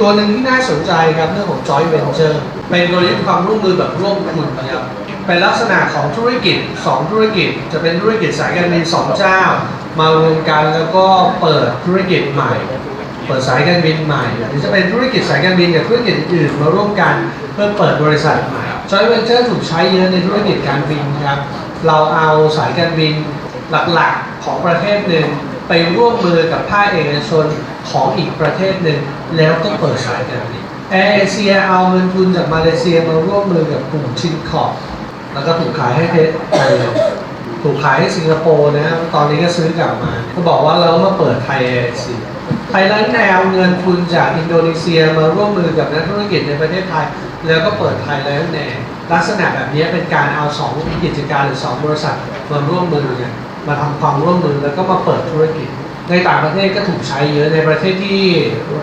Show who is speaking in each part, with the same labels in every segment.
Speaker 1: ตัวหนึ่งที่น่าสนใจครับเรื่องของ joint venture เป็นกลยุทธ์ความร่วมมือแบบร่วมทุนนะครับเป็นลักษณะของธุรกิจ 2 ธุรกิจ จะเป็นธุรกิจสายการบิน2เจ้า มารวมกันแล้วก็เปิดธุรกิจใหม่ เปิดสายการบินใหม่หรือจะเป็นธุรกิจสายการบินกับธุรกิจอื่นมาร่วมกันเพื่อเปิดบริษัทใหม่ joint venture ถูกใช้เยอะในธุรกิจการบินครับเราเอาสายการบินหลักๆของประเทศหนึ่งไปร่วมมือกับภาคเอกชน ของอีกประเทศหนึ่งแล้วก็เปิดสายการบินแอร์เอเชียเอาเงินทุนจากมาเลเซียมาร่วมมือกับกลุ่มชินคอร์แล้วก็ถูกขายให้เทสไทยถูกขายให้สิงคโปร์นะครับตอนนี้ก็ซื้อกลับมา ก็บอกว่าเรามาเปิดไทยแอร์เอเชียไทยแลนด์แนวเงินทุนจากอินโดนีเซียมาร่วมมือกับนักธุรกิจในประเทศไทย แล้วก็เปิดไทยแลนด์แนลักษณะแบบนี้เป็นการเอาสองกิจการหรือสองบริษัทมาร่วมมือกันมาทำความร่วมมือแล้วก็มาเปิดธุรกิจ ในต่างประเทศก็ถูกใช้เยอะในประเทศที่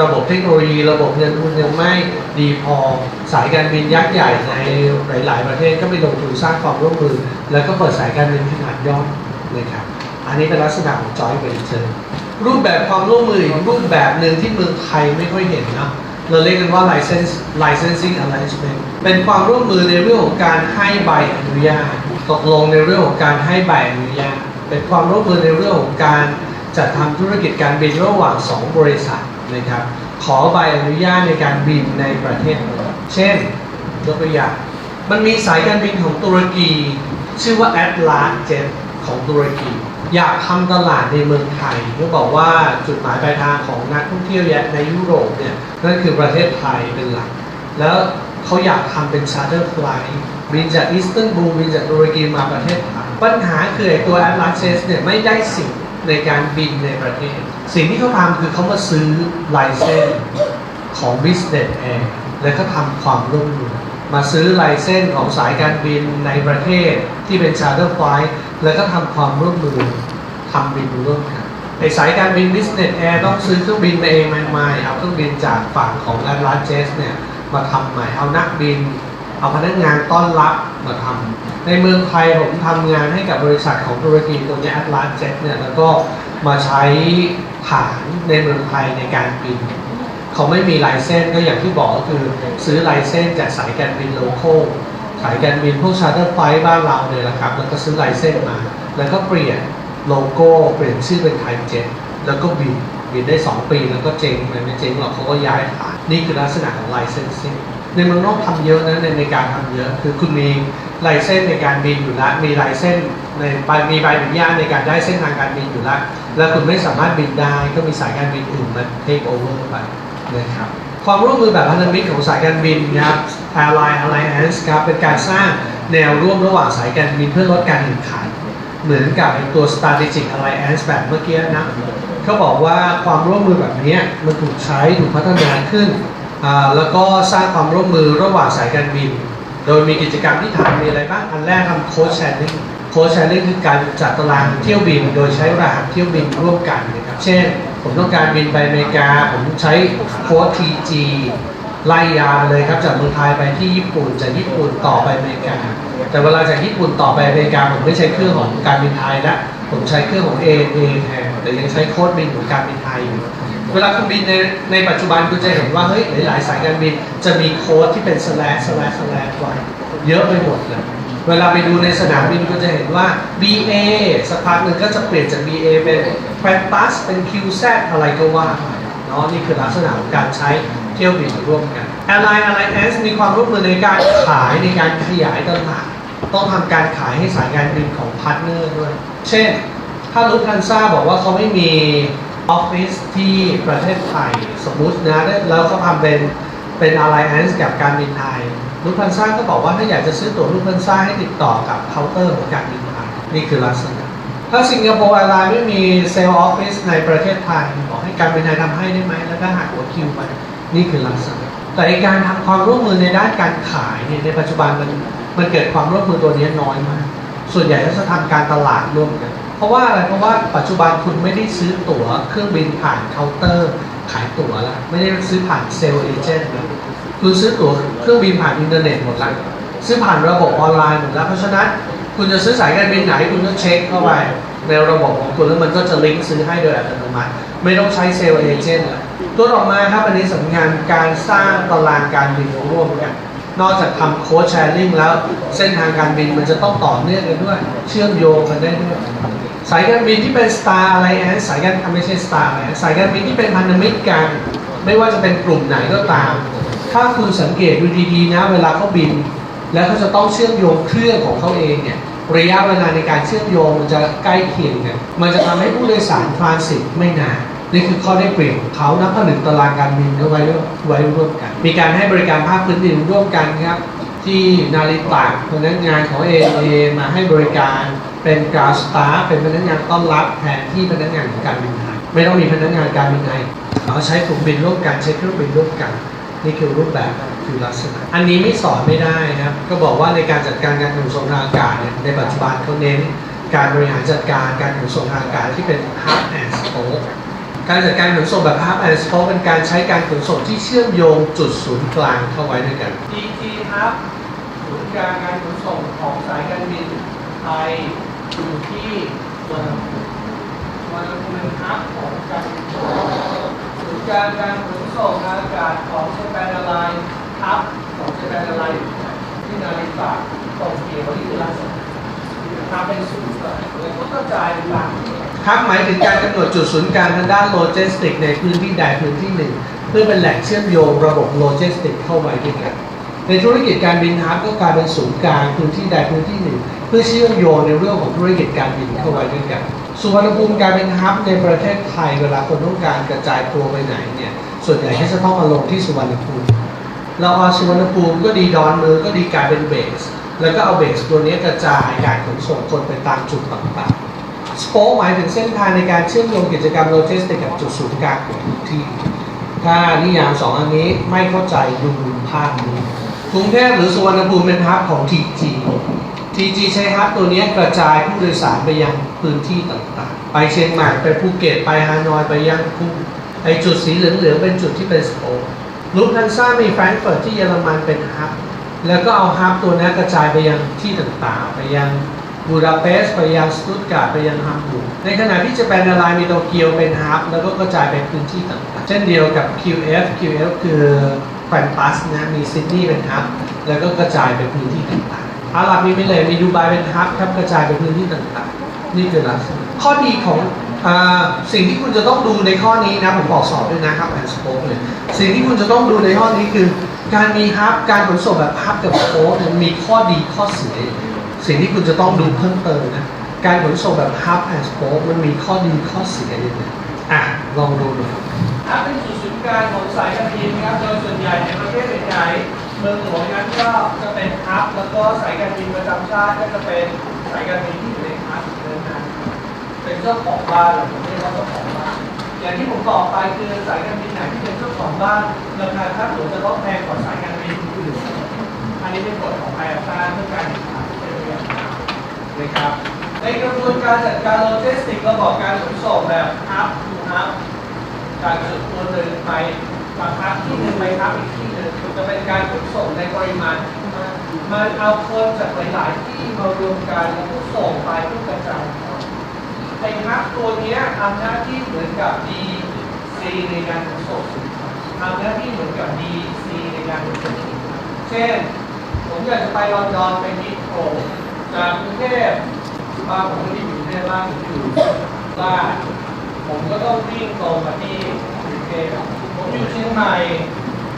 Speaker 1: ระบบเทคโนโลยี ระบบเงินทุนยังไม่ดีพอสายการบินยักษ์ใหญ่ในหลาย ๆ ประเทศก็ไปลงทุนสร้างความร่วมมือ แล้วก็เปิดสายการบินขนาดย่อมนะครับอันนี้เป็นลักษณะของ joint venture รูปแบบความร่วมมืออีกรูปแบบหนึ่งที่เมืองไทยไม่ค่อยเห็นนะเราเรียกกันว่า license licensing arrangement เป็นความร่วมมือในเรื่องของการให้ใบอนุญาตตกลงในเรื่องของการให้ใบอนุญาตเป็นความร่วมมือในเรื่องของการ จัดทำธุรกิจการบินระหว่าง 2 บริษัทนะครับขอใบอนุญาตในการบินในประเทศ เช่นยกตัวอย่างมันมีสายการบินของตุรกี ชื่อว่า Atlas Jet ของตุรกี อยากทำตลาดในเมืองไทยก็บอกว่าจุดหมายปลายทางของนักท่องเที่ยวในยุโรปเนี่ยนั่นคือประเทศไทยเป็นหลัก แล้วเขาอยากทำเป็น charter flight บินจากอิสตันบูลบินจากตุรกีมาประเทศไทยปัญหาคือไอตัว Atlas Jet เนี่ยไม่ได้สิทธิ ในการบินในประเทศ สิ่งที่เขาทำคือเขามาซื้อไลเซนส์ของ Business Air และก็ทำความร่วมมือมาซื้อไลเซนส์ของสายการบินในประเทศที่เป็น Charter Flight แล้วก็ทำความร่วมมือทำบินร่วมกันในสายการบิน Business Air ต้องซื้อเครื่องบินมาเองใหม่ๆเอาเครื่องบินจากฝั่งของ Atlas Jet เนี่ยมาทำใหม่เอานักบิน เอาพนักงานต้อนรับมาทำในเมืองไทยผมทำงานให้กับบริษัทของตุรกีตัวเนี้ Atlas Jet เนี่ยแล้วก็มาใช้ฐานในเมืองไทยในการบินเขาไม่มีไลเซนส์ก็อย่างที่บอกก็คือซื้อไลเซนส์จากสายการบินโลโก้สายการบินพวกชาร์เตอร์ไฟบ้านเราเนี่ยแหละครับ แล้วก็ซื้อไลเซนส์มา แล้วก็เปลี่ยนโลโก้เปลี่ยนชื่อเป็นไทยเจ็ตแล้วก็บินบินได้ 2 ปีแล้วก็เจ๊งมันไม่เจ๊งหรอกเขาก็ย้ายฐานนี่คือลักษณะของไลเซนซิ่ง ในเมืองนอกทำเยอะนะในในการทำเยอะ คือคุณมีลเซนส์ในการบินอยู่แล้วมีลเซนส์ในใบมีใบอนุญาตในการได้เส้นทางการบินอยู่แล้วแล้วคุณไม่สามารถบินได้ก็มีสายการบินอื่นมาเทคโอเวอร์ไปนะครับความร่วมมือแบบพันธมิตรของสายการบินนะครับ Airline Alliance ครับเป็นการสร้างแนวร่วมระหว่างสายการบินเพื่อลดการแข่งขัน เหมือนกับตัว Strategic Alliance แบบเมื่อกี้นะเขาบอกว่าความร่วมมือแบบนี้มันถูกใช้ถูกพัฒนาขึ้น แล้วก็สร้างความร่วมมือระหว่างสายการบิน โดยมีกิจกรรมที่ทำมีอะไรบ้าง อันแรกทำโค้ชแชร์ลิงโค้ชแชร์ลิงคือการจัดตารางเที่ยวบิน โดยใช้รหัสเที่ยวบินร่วมกันนะครับ เช่น ผมต้องการบินไปอเมริกา ผมใช้โค้ด TG ไล่ยาวเลยครับจากเมืองไทยไปที่ญี่ปุ่นจากญี่ปุ่นต่อไปอเมริกา แต่เวลาจากญี่ปุ่นต่อไปอเมริกาผมไม่ใช้เครื่องของการบินไทยละผมใช้เครื่องของ ANA แทนแต่ยังใช้โค้ดบินของการบินไทยอยู่ เวลาคุณบินในในปัจจุบันคุณจะเห็นว่าเฮ้ยหลายๆสายการบินจะมีโค้ดที่เป็น slash slash slash ไว้เยอะไปหมดเลยเวลาไปดูในสนามบินก็จะเห็นว่า BA สักพักหนึ่งก็จะเปลี่ยนจาก BA เป็น Qantas เป็น QZ อะไรก็ว่าเนาะนี่คือลักษณะของการใช้เที่ยวบินร่วมกัน Airline Alliance มีความร่วมมือในการขายในการขยายตลาดต้องทำการขายให้สายการบินของพาร์ทเนอร์ด้วย เช่น ถ้าลุทันซ่าบอกว่าเขาไม่มี ออฟฟิศที่ประเทศไทย สมมุตินะแล้วเขาทำเป็นเป็น alliance กับการบินไทยลุทันซ่าก็บอกว่าถ้าอยากจะซื้อตั๋วลุทันซ่าให้ติดต่อกับเคาน์เตอร์ของการบินไทยนี่คือลักษณะถ้าสิงคโปร์แอร์ไลน์ไม่มีเซลล์ออฟฟิศในประเทศไทยบอกให้การบินไทยทำให้ได้ไหมแล้วก็หักหัวคิวไปนี่คือลักษณะแต่อ้การทำความร่วมมือในด้านการขายเนี่ยในปัจจุบันมันมันเกิดความร่วมมือตัวนี้น้อยมาก ส่วนใหญ่ก็จะทำการตลาดร่วมกัน ราะว่าอะไรเพราะว่าปัจจุบันคุณไม่ได้ซื้อตั๋วเครื่องบินผ่านเคาน์เตอร์ขายตั๋วแล้วไม่ได้ซื้อผ่านเซลล์เอเจนต์แล้วคุณซื้อตั๋วเครื่องบินผ่านอินเทอร์เน็ตหมดแล้วซื้อผ่านระบบออนไลน์หมดแล้วเพราะฉะนั้นคุณจะซื้อสายการบินไหนคุณก็เช็คเข้าไปในระบบของคุณแล้วมันก็จะลิงก์ซื้อให้โดยอัตโนมัติ ไม่ต้องใช้เซลล์เอเจนต์แล้วตัวต่อมาครับอันนี้สำคัญการสร้างตารางการบินร่วมกันนอกจากทำโค้ชแชร์ลิงแล้ว เส้นทางการบินมันจะต้องต่อเนื่องกันด้วย เชื่อมโยงกันได้ด้วย สายการบินที่เป็น Star Alliance สายการไม่ใช่ Star Alliance สายการบินที่เป็นพันธมิตรกัน ไม่ว่าจะเป็นกลุ่มไหนก็ตาม ถ้าคุณสังเกตดูดีๆนะ เวลาเขาบิน แล้วเขาจะต้องเชื่อมโยงเครื่องของเขาเองเนี่ยระยะเวลาในการเชื่อมโยงมันจะใกล้เคียงกันมันจะทำให้ผู้โดยสารทรานสิตไม่นานนี่คือข้อได้เปรียบของเขานับผนึกตารางการบินเอาไว้ไว้ร่วมกัน มีการให้บริการภาคพื้นดินร่วมกันครับที่นาริตะพนักงานของเอเอมาให้บริการ เป็นกราสตาเป็นพนักงานต้อนรับแทนที่พนักงานของการบินไทยไม่ต้องมีพนักงานการบินไทยเราใช้ฝูงบินร่วมกันใช้เครื่องบินร่วมกันนี่คือรูปแบบคือลักษณะอันนี้ไม่สอนไม่ได้ครับก็บอกว่าในการจัดการการขนส่งทางอากาศเนี่ยในปัจจุบันเขาเน้นการบริหารจัดการการขนส่งทางอากาศที่เป็น hub and spoke การจัดการขนส่งแบบ hub and spoke เป็นการใช้การขนส่งที่เชื่อมโยงจุดศูนย์กลางเข้าไว้ด้วยกัน DT hub ศูนย์กลางการขนส่งของสายการบินไทย อยู่ที่สุวรรณภูมิสุวณภูมิเป็นฮับของการขนส่งศูนย์กางการขนส่งทางอากาศของเชแปนอไลน์ฮับของเชแปนอไลน์อยู่ที่นาริตะโตเกียวที่ลักษณะทำเป็นศูนย์กลางแล้วก็กระจายเป็นหลักครับหมายถึงการกำหนดจุดศูนย์กลางทางด้านโลจิสติกในพื้นที่ใดพื้นที่หนึ่ง เพื่อเป็นแหล่งเชื่อมโยงระบบโลจิสติกเข้าไว้ด้วยกัน ในธุรกิจการบินฮับก็กลายเป็นศูนย์กลางพื้นที่ใดพื้นที่หนึ่ง เพื่อเชื่อมโยงในเรื่องของธุรกิจการบินเข้าไว้ด้วยกันสุวรรณภูมิการเป็นฮับในประเทศไทยเวลาคนต้องการกระจายตัวไปไหนเนี่ยส่วนใหญ่ก็จะต้องมาลงที่สุวรรณภูมิเราเอาสุวรรณภูมิก็ดีดอนเมืองก็ดีกลายเป็นเบส แล้วก็เอาเบสตัวนี้กระจายการขนส่งคนไปตามจุดต่างๆสโปหมายถึงเส้นทางในการเชื่อมโยงกิจกรรมโลจิสติกกับจุดศูนย์กลางของที่ ถ้านิยามสองอันนี้ไม่เข้าใจดูภาพนี้ กรุงเทพหรือสุวรรณภูมิเป็นฮับของ TG TG ใช้ฮับตัวนี้กระจายผู้โดยสารไปยังพื้นที่ต่างๆ ไปเชียงใหม่ไปภูเก็ตไปฮานอยไปย่างกุ้งไอจุดสีเหลืองๆเป็นจุดที่เป็นสโปกลุกทันซ่ามีแฟรงก์เฟิร์ตที่เยอรมันเป็นฮับแล้วก็เอาฮับตัวนี้กระจายไปยังที่ต่างๆ ไปยัง บูดาเปสต์ไปยังสตุตการ์ดไปยังฮัมบูร์กในขณะที่จะเป็นอะไรมีโตเกียวเป็นฮับแล้วก็กระจายไปพื้นที่ต่างๆ เช่นเดียวกับ QF QF คือแควนตัสนะมีซิดนีย์เป็นฮับแล้วก็กระจายไปพื้นที่ต่างๆอาหรับมีมิเลตมีดูไบเป็นฮับครับกระจายไปพื้นที่ต่างๆ นี่คือลักษณะข้อดีของอสิ่งที่คุณจะต้องดูในข้อนี้นะผมบอกสอบด้วยนะครับแอนสโปเลยสิ่งที่คุณจะต้องดูในข้อนี้คือ การมีฮับการขนส่งแบบฮับกับสโปกมีข้อดีข้อเสียยังไง สิ่งที่คุณจะต้องดูเพิ่มเติมนะ การขนส่งแบบฮับแอนสโปกมันมีข้อดีข้อเสียยังไงอะ ลองดูดูฮับเป็นจุดศูนย์กลางของสายการบินนะครับโดยส่วนใหญ่ในประเทศใหญ่ๆเมืองหลวงนั้นก็จะเป็นฮับแล้วก็สายการบินประจำชาติก็จะเป็นสายการบินที่อยู่ในฮับเดินทางเป็นเจ้าของบ้านหรือผมเรียกว่าเจ้าของบ้านอย่างที่ผมบอกไปคือสายการบินไหนที่เป็นเจ้าของบ้านราคาค่าตั๋วจะต้องแพงกว่าสายการบินอื่นอันนี้เป็นกฎของไออาซ่าเพื่อการ นะครับ ในกระบวนการจัดการโลจิสติกระบบการขนส่งแบบฮับทูฮับจากจุดตัวหนึ่งไปจากฮับที่หนึ่งไปฮับอีกที่หนึ่งจะเป็นการขนส่งในปริมาณที่มากมันเอาคนจากหลาย ๆ ที่มารวมกันแล้วก็ส่งไปเพื่อกระจายไอ้ฮับตัวนี้ทำหน้าที่เหมือนกับ DC ในการขนส่งสินค้าทำหน้าที่เหมือนกับ DC ในการขนส่งสินค้าเช่น ผมอยากจะไปลอนดอนไปฮิโตร จากกรุงเทพบ้านผมไม่ได้อยู่กรุงเทพบ้านผมอยู่บ้านผมก็ต้องวิ่งตรงมาที่กรุงเทพผมอยู่เชียงใหม่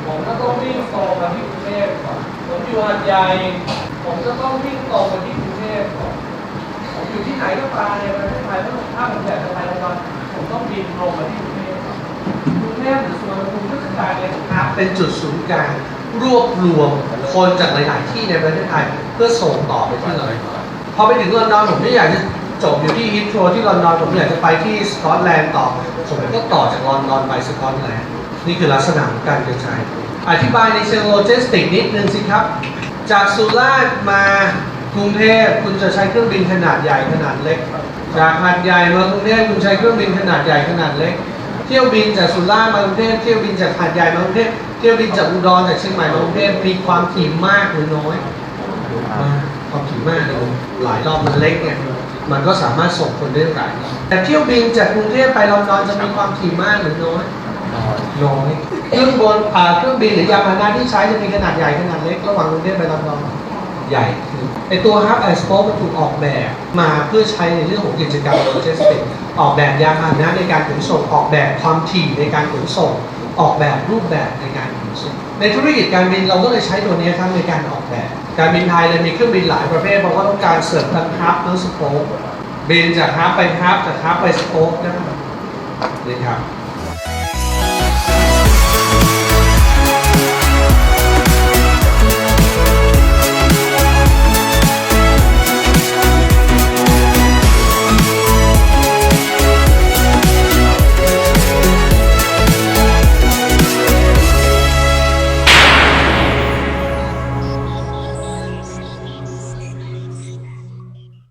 Speaker 1: ผมก็ต้องวิ่งตรงมาที่กรุงเทพก่อนผมอยู่หาดใหญ่ผมก็ต้องวิ่งตรงมาที่กรุงเทพก่อนผมอยู่ที่ไหนก็ตามในประเทศไทยถ้าผมอยากจะไปลอนดอนผมต้องบินตรงมาที่กรุงเทพกรุงเทพหรือสุวรรณภูมิก็จะกลายเป็นเป็นจุดศูนย์กลางรวบรวมคนจากหลาย ๆ ที่ในประเทศไทย เพื่อส่งต่อไปที่ลอนดอนพอไปถึงลอนดอนผมไม่อยากจะจบอยู่ที่ฮิตโทรที่ลอนดอนผมอยากจะไปที่สกอตแลนด์ต่อ ผมก็ต่อจากลอนดอนไปสกอตแลนด์นี่คือลักษณะของการกระจายอธิบายในเชิงโลจิสติกนิดนึงสิครับ จากสุราษฎร์มากรุงเทพคุณจะใช้เครื่องบินขนาดใหญ่ขนาดเล็ก จากหาดใหญ่มากรุงเทพคุณใช้เครื่องบินขนาดใหญ่ขนาดเล็ก เที่ยวบินจากสุราษฎร์มากรุงเทพเที่ยวบินจากหาดใหญ่มากรุงเทพเที่ยวบินจากอุดรจากเชียงใหม่มากรุงเทพมีความถี่มากหรือน้อย ความถี่มากเลยหลายรอบมันเล็กไงมันก็สามารถส่งคนได้หลายรอบแต่เที่ยวบินจากกรุงเทพไปลอนดอนจะมีความถี่มากหรือน้อยน้อยเครื่องบนอ่าเครื่องบินหรือยานพาหนะที่ใช้จะมีขนาดใหญ่ขนาดเล็กระหว่างกรุงเทพไปลอนดอนใหญ่ขึ้นไอตัว Hub and Spoke มันถูกออกแบบมาเพื่อใช้ในเรื่องของกิจกรรมโลจิสติกส์ออกแบบยานพาหนะในการขนส่งออกแบบความถี่ในการขนส่งออกแบบรูปแบบในการขนส่งในธุรกิจการบินเราก็เลยใช้ตัวนี้ครับในการออกแบบ การบินไทยเลยมีเครื่องบินหลายประเภทเพราะว่าต้องการเสริมทั้งฮับทั้งสโป๊กบินจากฮับไปฮับจากฮับไป Spoke ได้นะครับ